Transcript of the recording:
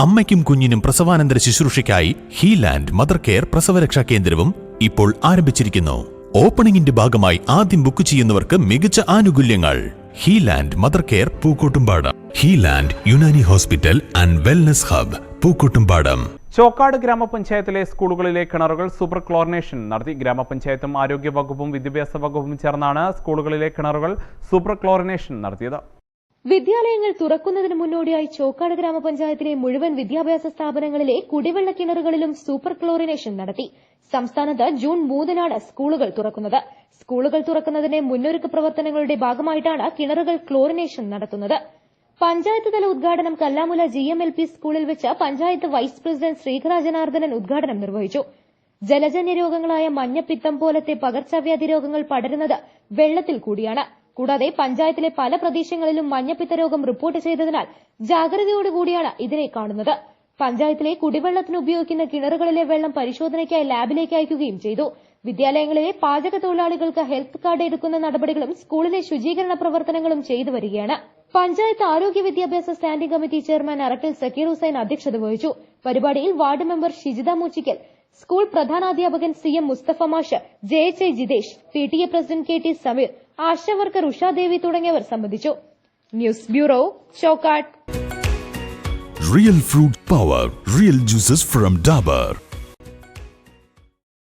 അമ്മയ്ക്കും കുഞ്ഞിനും പ്രസവാനന്തര ശുശ്രൂഷയ്ക്കായി ഹീലാൻഡ് mother care പ്രസവരക്ഷാ കേന്ദ്രവും ഇപ്പോൾ ആരംഭിച്ചിരിക്കുന്നു. ഓപ്പണിംഗിന്റെ ഭാഗമായി ആദ്യം ബുക്ക് ചെയ്യുന്നവർക്ക് മികച്ച ആനുകൂല്യങ്ങൾ. Highland mother care Pookkottumpadam. Highland Unani hospital and wellness hub Pookkottumpadam. Chokkad ഗ്രാമപഞ്ചായത്തിലെ സ്കൂളുകളിലെ കിണറുകൾ സൂപ്പർ ക്ലോറിനേഷൻ നടത്തി. ഗ്രാമപഞ്ചായത്തും ആരോഗ്യ വകുപ്പും വിദ്യാഭ്യാസ വകുപ്പും ചേർന്നാണ് സ്കൂളുകളിലെ കിണറുകൾ സൂപ്പർ ക്ലോറിനേഷൻ നടത്തിയത്. വിദ്യാലയങ്ങൾ തുറക്കുന്നതിന് മുന്നോടിയായി ചോക്കാട് ഗ്രാമപഞ്ചായത്തിലെ മുഴുവൻ വിദ്യാഭ്യാസ സ്ഥാപനങ്ങളിലെ കുടിവെള്ള കിണറുകളിലും സൂപ്പർ ക്ലോറിനേഷൻ നടത്തി. സംസ്ഥാനത്ത് ജൂൺ മൂന്നിനാണ് സ്കൂളുകൾ തുറക്കുന്നത്. സ്കൂളുകൾ തുറക്കുന്നതിന്റെ മുന്നൊരുക്ക പ്രവർത്തനങ്ങളുടെ ഭാഗമായിട്ടാണ് കിണറുകൾ ക്ലോറിനേഷൻ നടത്തുന്നത്. പഞ്ചായത്ത് തല ഉദ്ഘാടനം Kallamula G M L P സ്കൂളിൽ വെച്ച് പഞ്ചായത്ത് വൈസ് പ്രസിഡന്റ് ശ്രീഖരാജനാർദ്ദനൻ ഉദ്ഘാടനം നിർവഹിച്ചു. ജലജന്യ രോഗങ്ങളായ മഞ്ഞപ്പിത്തം പോലത്തെ പകർച്ചവ്യാധി രോഗങ്ങൾ പടരുന്നത് വെള്ളത്തിൽ കൂടിയാണ്. കൂടാതെ പഞ്ചായത്തിലെ പല പ്രദേശങ്ങളിലും മഞ്ഞപ്പിത്ത രോഗം റിപ്പോർട്ട് ചെയ്തതിനാൽ ജാഗ്രതയോടുകൂടിയാണ് ഇതിനെ കാണുന്നത്. പഞ്ചായത്തിലെ കുടിവെള്ളത്തിന് ഉപയോഗിക്കുന്ന കിണറുകളിലെ വെള്ളം പരിശോധനയ്ക്കായി ലാബിലേക്ക് അയക്കുകയും ചെയ്തു. വിദ്യാലയങ്ങളിലെ പാചക തൊഴിലാളികൾക്ക് ഹെൽത്ത് കാർഡ് എടുക്കുന്ന നടപടികളും സ്കൂളിലെ ശുചീകരണ പ്രവർത്തനങ്ങളും ചെയ്തു വരികയാണ്. പഞ്ചായത്ത് ആരോഗ്യ വിദ്യാഭ്യാസ standing committee chairman Arakkal Zakir Hussain അധ്യക്ഷത വഹിച്ചു. പരിപാടിയിൽ ward member Shijitha Moochikkal school പ്രധാനാധ്യാപകൻ C M Mustafa മാഷ് J H I Jithesh P T A president K T Sameer ASHA worker Ushadevi തുടങ്ങിയവർ സംബന്ധിച്ചു news bureau Chokkad real fruit power real juices from Dabur.